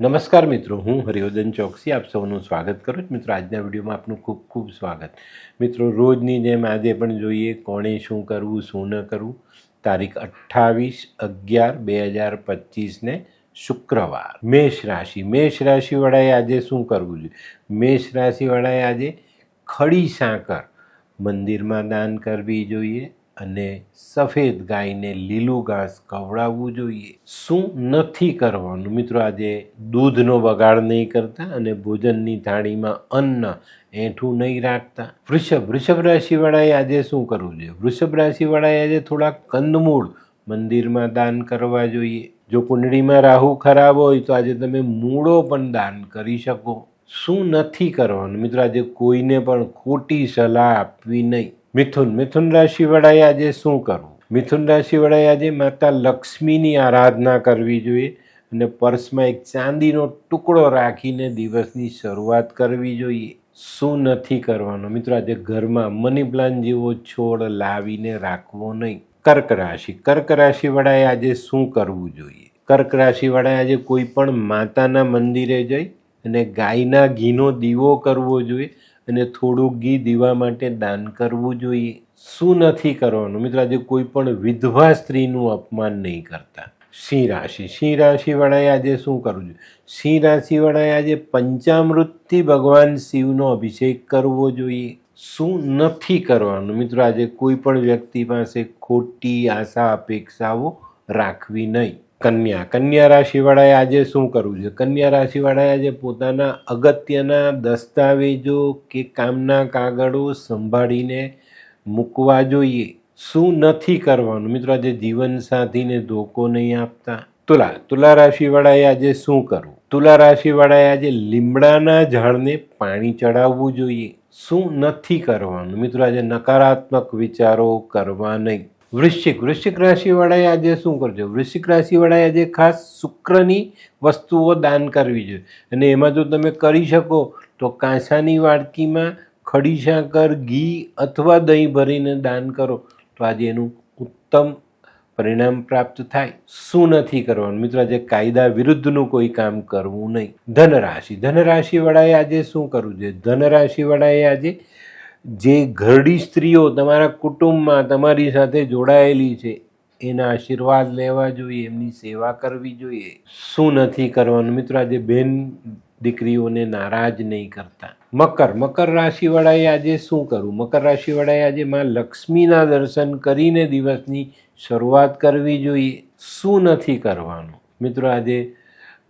નમસ્કાર મિત્રો, હું હરિવર્ધન ચોકસી, આપ સૌનું સ્વાગત કરું છું. મિત્રો, આજના વિડીયોમાં આપનું ખૂબ ખૂબ સ્વાગત. મિત્રો, રોજની જેમ આજે પણ જોઈએ કોણે શું કરવું, શું ન કરવું. તારીખ અઠ્ઠાવીસ અગિયાર બે હજાર પચીસને શુક્રવાર. મેષ રાશિ. મેષ રાશિવાળાએ આજે શું કરવું જોઈએ? મેષ રાશિવાળાએ આજે ખડી સાંકર મંદિરમાં દાન કરવી જોઈએ. અને સફેદ ગાયને લીલું ઘાસ ખવડાવવું જોઈએ. શું નથી કરવાનું? મિત્રો, આજે દૂધનો બગાડ નહીં કરતા અને ભોજનની થાળીમાં અન્ન એઠું નહીં રાખતા. વૃષભ વૃષભ રાશિવાળાએ આજે શું કરવું જોઈએ? વૃષભ રાશિવાળાએ આજે થોડા કંદમૂળ મંદિરમાં દાન કરવા જોઈએ. જો કુંડળીમાં રાહુ ખરાબ હોય તો આજે તમે મૂળો પણ દાન કરી શકો. શું નથી કરવાનું? મિત્રો, આજે કોઈને પણ ખોટી સલાહ આપવી નહીં. મિથુન મિથુન રાશિવાળાએ આજે શું કરવું? મિથુન રાશિવાળાએ આજે માતા લક્ષ્મીની આરાધના કરવી જોઈએ અને પર્સમાં એક ચાંદીનો ટુકડો રાખીને દિવસની શરૂઆત કરવી જોઈએ. શું નથી કરવાનું? મિત્રો, આજે ઘરમાં મની પ્લાન્ટ જેવો છોડ લાવીને રાખવો નહીં. કર્ક રાશિ, કર્ક રાશિવાળાએ આજે શું કરવું જોઈએ? કર્ક રાશિવાળાએ આજે કોઈ પણ માતાના મંદિરે જઈ અને ગાયના ઘીનો દીવો કરવો જોઈએ અને થોડું ઘી દીવા માટે દાન કરવું જોઈએ. શું નથી કરવાનું? મિત્રો, આજે કોઈ પણ વિધવા સ્ત્રીનું અપમાન નહીં કરતા. સિંહ રાશિ. સિંહ રાશિવાળાએ આજે શું કરવું જોઈએ? સિંહ રાશિવાળાએ આજે પંચામૃતથી ભગવાન શિવનો અભિષેક કરવો જોઈએ. શું નથી કરવાનું? મિત્રો, આજે કોઈ પણ વ્યક્તિ પાસે ખોટી આશા, અપેક્ષાઓ રાખવી નહીં. કન્યા. કન્યા રાશિવાળાએ આજે શું કરવું છે? કન્યા રાશિવાળાએ આજે પોતાના અગત્યના દસ્તાવેજો કે કામના કાગળો સંભાળીને મૂકવા જોઈએ. શું નથી કરવાનું? મિત્રો, આજે જીવનસાથીને ધોકો નહીં આપતા. તુલા. તુલા રાશિવાળાએ આજે શું કરવું? તુલા રાશિવાળાએ આજે લીમડાના ઝાડને પાણી ચડાવવું જોઈએ. શું નથી કરવાનું? મિત્રો, આજે નકારાત્મક વિચારો કરવા નહીં. વૃશ્ચિક. વૃશ્ચિક રાશિવાળાએ આજે શું કરજો? વૃશ્ચિક રાશિવાળાએ આજે ખાસ શુક્રની વસ્તુઓ દાન કરવી જોઈએ. અને એમાં જો તમે કરી શકો, તો કાંસાની વાડકીમાં ખડી સાકર ઘી અથવા દહીં ભરીને દાન કરો, તો આજે એનું ઉત્તમ પરિણામ પ્રાપ્ત થાય. શું નથી કરવાનું? મિત્રો, આજે કાયદા વિરુદ્ધનું કોઈ કામ કરવું નહીં. ધનરાશિ. ધનરાશિવાળાએ આજે શું કરવું જોઈએ? ધનરાશિવાળાએ આજે જે ઘરડી સ્ત્રીઓ તમારા કુટુંબમાં તમારી સાથે જોડાયેલી છે, એના આશીર્વાદ લેવા જોઈએ, એમની સેવા કરવી જોઈએ. શું નથી કરવાનું? મિત્રો, આજે બેન દીકરીઓને નારાજ નહીં કરતા. મકર મકર રાશિવાળાએ આજે શું કરવું? મકર રાશિવાળાએ આજે માં લક્ષ્મીના દર્શન કરીને દિવસની શરૂઆત કરવી જોઈએ. શું નથી કરવાનું? મિત્રો, આજે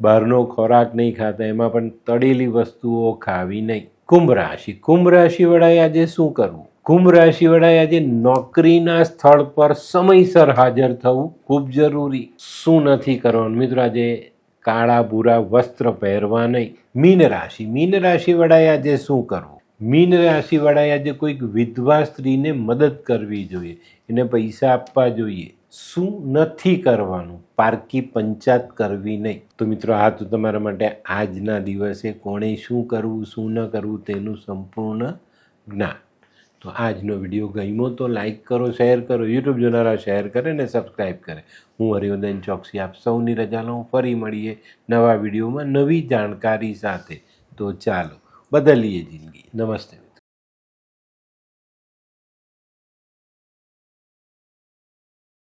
બહારનો ખોરાક નહીં ખાતા, એમાં પણ તળેલી વસ્તુઓ ખાવી નહીં. કુંભ રાશિ. કુંભ રાશિવાળાએ આજે શું કરવું? કુંભ રાશિવાળાએ આજે નોકરીના સ્થળ પર સમયસર હાજર થવું ખૂબ જરૂરી. શું નથી કરવાનું? મિત્રો, આજે કાળા ભૂરા વસ્ત્ર પહેરવા નહીં. મીન રાશિ. મીન રાશિવાળાએ આજે શું કરવું? મીન રાશિવાળાએ આજે કોઈક વિધવા સ્ત્રીને મદદ કરવી જોઈએ. એને પૈસા આપવા જોઈએ. શું નથી કરવાનું? પારકી પંચાયત કરવી નહીં. તો મિત્રો, આ તો તમારા માટે આજના દિવસે કોણે શું કરવું, શું ન કરવું તેનું સંપૂર્ણ જ્ઞાન. તો આજનો વીડિયો ગમ્યો તો લાઇક કરો, શેર કરો, યુટ્યુબ જોનારા શેર કરે ને સબસ્ક્રાઈબ કરે. હું હરિવદન ચોકસી આપ સૌની રજા લઉં. ફરી મળીએ નવા વિડીયોમાં નવી જાણકારી સાથે. તો ચાલો, બદલીએ જિંદગી. નમસ્તે.